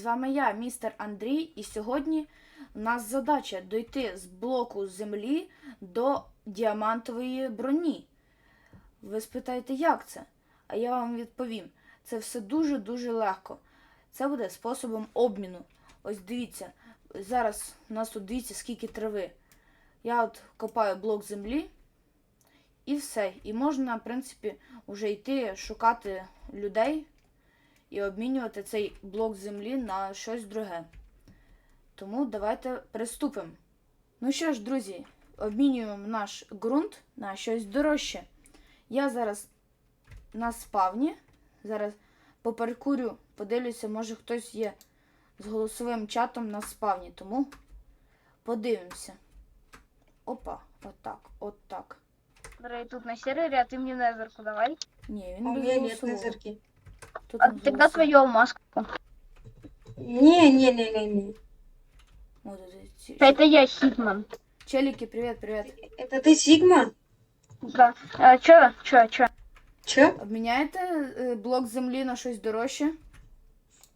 З вами я, містер Андрій, і сьогодні у нас задача дойти з блоку землі до діамантової броні. Ви спитаєте, як це? А я вам відповім: це все дуже-дуже легко. Це буде способом обміну. Ось дивіться, зараз у нас тут дивіться, скільки трави. Я от копаю блок землі і все. І можна, в принципі, вже йти шукати людей і обмінювати цей блок землі на щось друге. Тому давайте приступимо. Ну що ж, друзі, обмінюємо наш ґрунт на щось дорожче. Я зараз на спавні. Зараз поперекурю, подивлюся, може хтось є з голосовим чатом на спавні. Тому подивимося. Опа, отак, отак. Андрей, тут на сервере, а ты мне незерку давай. Ні, він У без голосового. незырки. Тут А він тогда голосовий. твою маску. Не-не-не-не-не. О, тут ці- Это я, Хитман. Челіки, привіт, привіт. Это ты Сигма? Да. А, чё, чё, чё? Чё? Обміняєте е, блок землі на щось дорожче?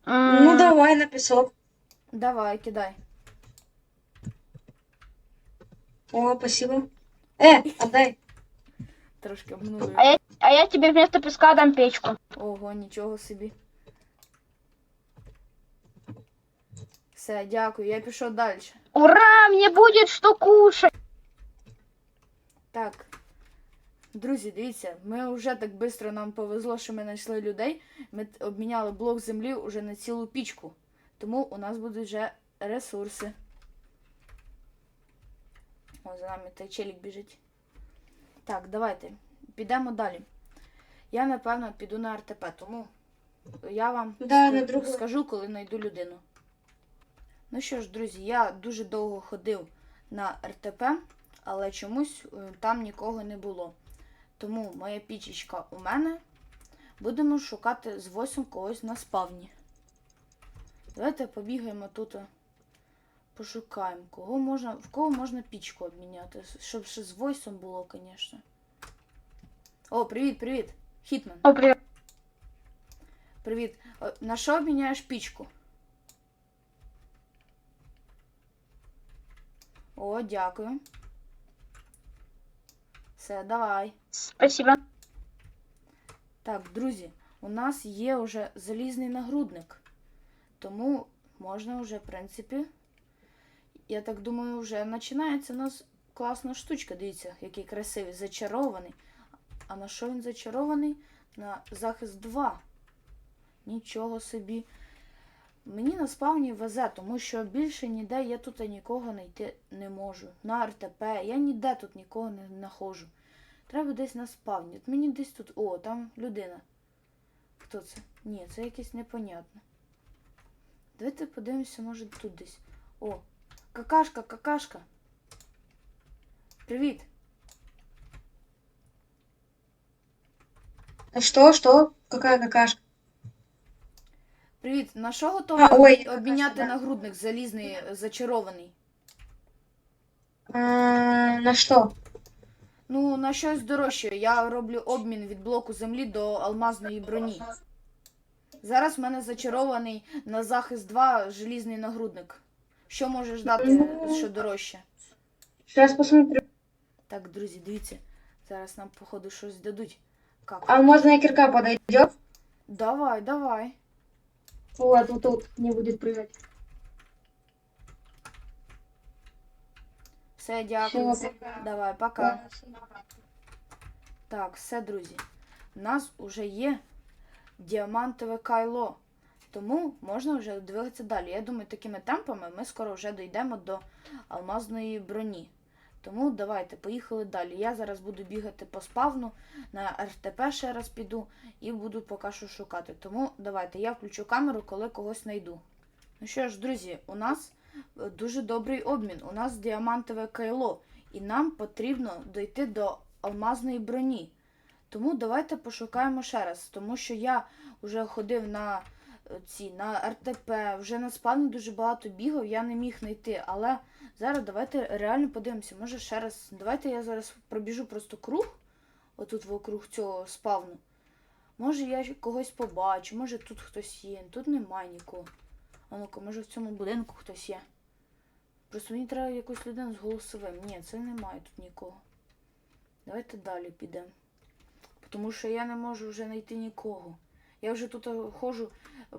М, Ну давай на песок. Давай, кидай. О, спасибо. Э, отдай. Трошки обнули. А я, а я тебе вместо песка дам печку. Ого, нічого собі. Все, дякую, я пішов далі. Ура, мне будет что кушать. Так. Друзі, дивіться, ми вже так швидко нам повезло, що ми знайшли людей. Ми обміняли блок землі вже на цілу пічку. Тому у нас будуть вже ресурси. О, за нами той челік біжить. Так, давайте. Підемо далі. Я, напевно, піду на РТП, тому я вам Да, на другу. скажу, коли знайду людину. Ну що ж, друзі, я дуже довго ходив на РТП, але чомусь е, там нікого не було. Тому моя пічечка у мене. Будемо шукати з 8 когось на спавні. Давайте побігаємо тут. е, Пошукаємо, кого можна, в кого можна пічку обміняти. Щоб ще з войсом було, звісно. О, привіт, привіт. Хітман. О, привет. Привіт. Е, На що обміняєш пічку? О, дякую. Все, давай. Спасибо. Так, друзі, у нас є вже залізний нагрудник. Тому можна вже, в принципі, я так думаю, вже починається у нас класна штучка. Дивіться, який красивий, зачарований. А на що він зачарований? На захист 2. Нічого собі. Мені на спавні везе, тому що більше ніде я тут нікого знайти не можу. На РТП я ніде тут нікого не знаходжу. Треба десь на спавні. От мені десь тут. О, там людина. Хто це? Ні, це якесь непонятне. Давайте подивимося, може тут десь. О, какашка, какашка. Привіт. Что, что? Какая какашка? Привіт. На що готовий А, ой, обміняти какашка, да. нагрудник залізний е, зачарований? А, на что? Ну, на щось дорожче. Я роблю обмін від блоку землі до алмазної броні. Зараз в мене зачарований на захист 2 желізний нагрудник. Що можеш дати, Ну. що дорожче? Сейчас посмотрю. Так, друзі, дивіться. Зараз нам, походу, щось дадуть. Как? Алмазная кирка подойдет? Давай, давай. Вот, вот тут не будет прыгать. Все, дякую. Всё, пока. Давай, пока. Так, все, друзі. У нас вже є діамантове кайло. Тому можна вже дивитися далі. Я думаю, такими темпами ми скоро вже дійдемо до алмазної броні. Тому давайте, поїхали далі. Я зараз буду бігати по спавну, на РТП ще раз піду і буду поки що шукати. Тому давайте, я включу камеру, коли когось знайду. Ну що ж, друзі, у нас е, дуже добрий обмін. У нас діамантове кайло, і нам потрібно дойти до алмазної броні. Тому давайте пошукаємо ще раз, тому що я вже ходив на е, ці на РТП, вже на спавні дуже багато бігав, я не міг знайти. Але зараз давайте реально подивимося. Може ще раз. Давайте я зараз пробіжу просто круг, отут вокруг цього спавну. Може я когось побачу, може тут хтось є, тут немає нікого. А ну-ка, може в цьому будинку хтось є. Просто мені треба якусь людину з голосовим. Ні, це немає тут нікого. Давайте далі підемо. Тому що я не можу вже знайти нікого. Я вже тут е, ходжу,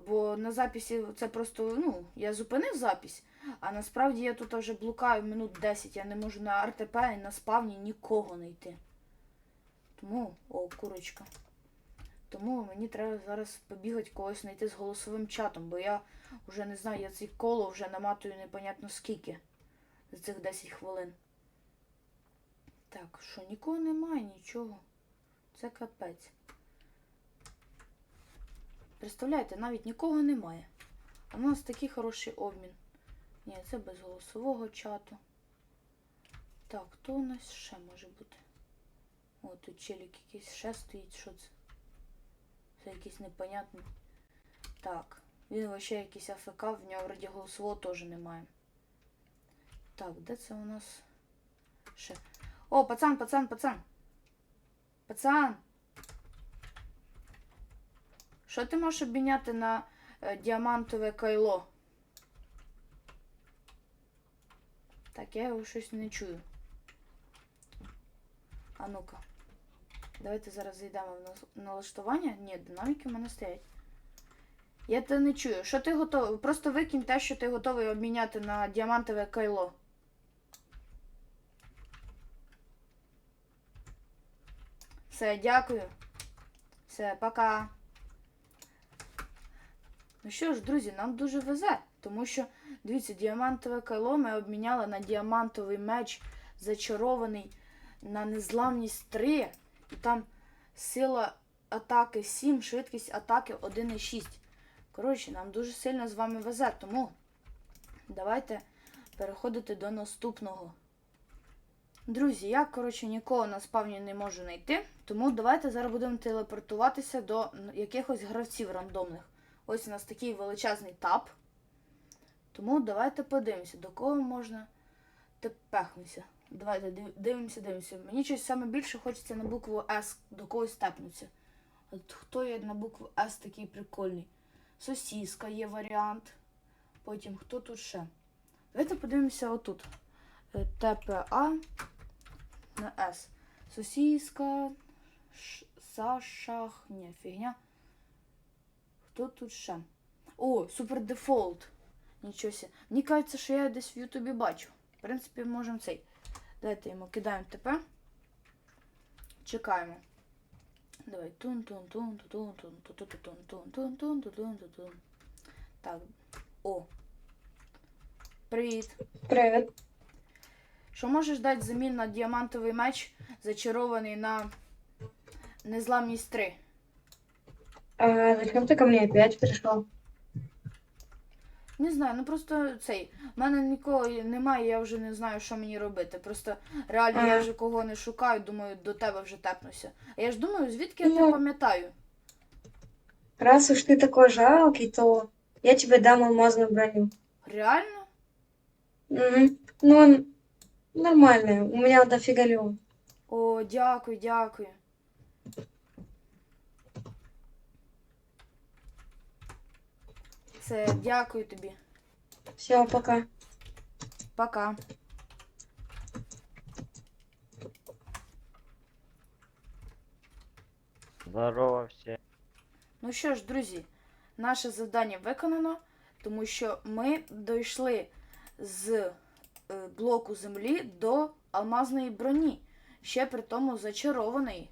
бо на записі це просто, ну, я зупинив запись, а насправді я тут вже блукаю минут 10. Я не можу на РТП і на спавні нікого знайти. Тому, о, курочка. Тому мені треба зараз побігати когось знайти з голосовим чатом, бо я вже не знаю, я це коло вже наматую непонятно скільки за цих 10 хвилин. Так, що нікого немає, нічого. Це капець. Представляєте, навіть нікого немає. А в нас такий хороший обмін. Ні, це без голосового чату. Так, хто у нас ще може бути? О, тут челік якийсь ще стоїть, що це? Це якийсь непонятний. Так, він вообще якийсь АФК, в нього вроді голосового теж немає. Так, де це у нас ще? О, пацан, пацан, пацан! Пацан! Що ти можеш обміняти на е, діамантове кайло? Так, я його щось не чую. А ну-ка. Давайте зараз зайдемо в налаштування. Ні, динаміки в мене стоять. Я тебе не чую. Що ти готовий? Просто викинь те, що ти готовий обміняти на діамантове кайло. Все, дякую. Все, пока. Ну що ж, друзі, нам дуже везе, тому що, дивіться, діамантове кайло ми обміняли на діамантовий меч, зачарований на незламність 3, і там сила атаки 7, швидкість атаки 1,6. Коротше, нам дуже сильно з вами везе, тому давайте переходити до наступного. Друзі, я, коротше, нікого на спавні не можу знайти, тому давайте зараз будемо телепортуватися до якихось гравців рандомних. Ось у нас такий величезний таб. Тому давайте подивимося, до кого можна тепехнутися. Давайте дивимося, дивимося. Мені щось саме більше хочеться на букву С до когось тепнутися. От хто є на букву С такий прикольний? Сосіска є варіант. Потім хто тут ще? Давайте подивимося отут. Е, ТПА на С. Сосіска, Сашах, ні, фігня. Хто тут ще? О, супер дефолт. Нічого себе. Мені кажеться, що я десь в Ютубі бачу. В принципі, можемо цей. Дайте йому кидаємо ТП. Чекаємо. Давай. тун тун тун тун тун тун тун тун тун тун тун тун тун тун тун Так. О. Привіт. Привет. Що можеш дати замін на діамантовий меч, зачарований на незламність 3? А зачем ты ко мне опять пришел? Не знаю, ну просто цей. У мене нікого немає, я вже не знаю, що мені робити. Просто реально я вже кого не шукаю, думаю, до тебе вже тепнуся. А я ж думаю, звідки я тебе Ну. пам'ятаю? Раз уж ты такой жалкий, то я тебе дам алмазную броню. Реально? Мгм. Ну, он нормальный. У меня дофига леон. О, дякую, дякую. Все, дякую тобі. Все, пока. Пока. Здорово все. Ну що ж, друзі, наше завдання виконано, тому що ми дійшли з е, блоку землі до алмазної броні, ще при тому зачарованої.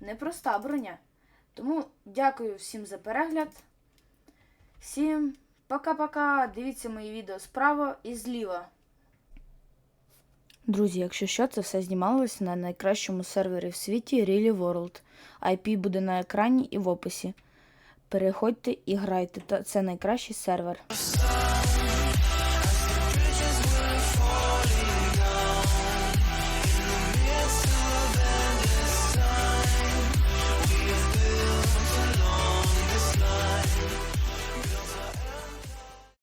Непроста броня. Тому дякую всім за перегляд. Всім пока-пока. Дивіться мої відео справа і зліва. Друзі, якщо що, це все знімалося на найкращому сервері в світі Really World. IP буде на екрані і в описі. Переходьте і грайте. Це найкращий сервер.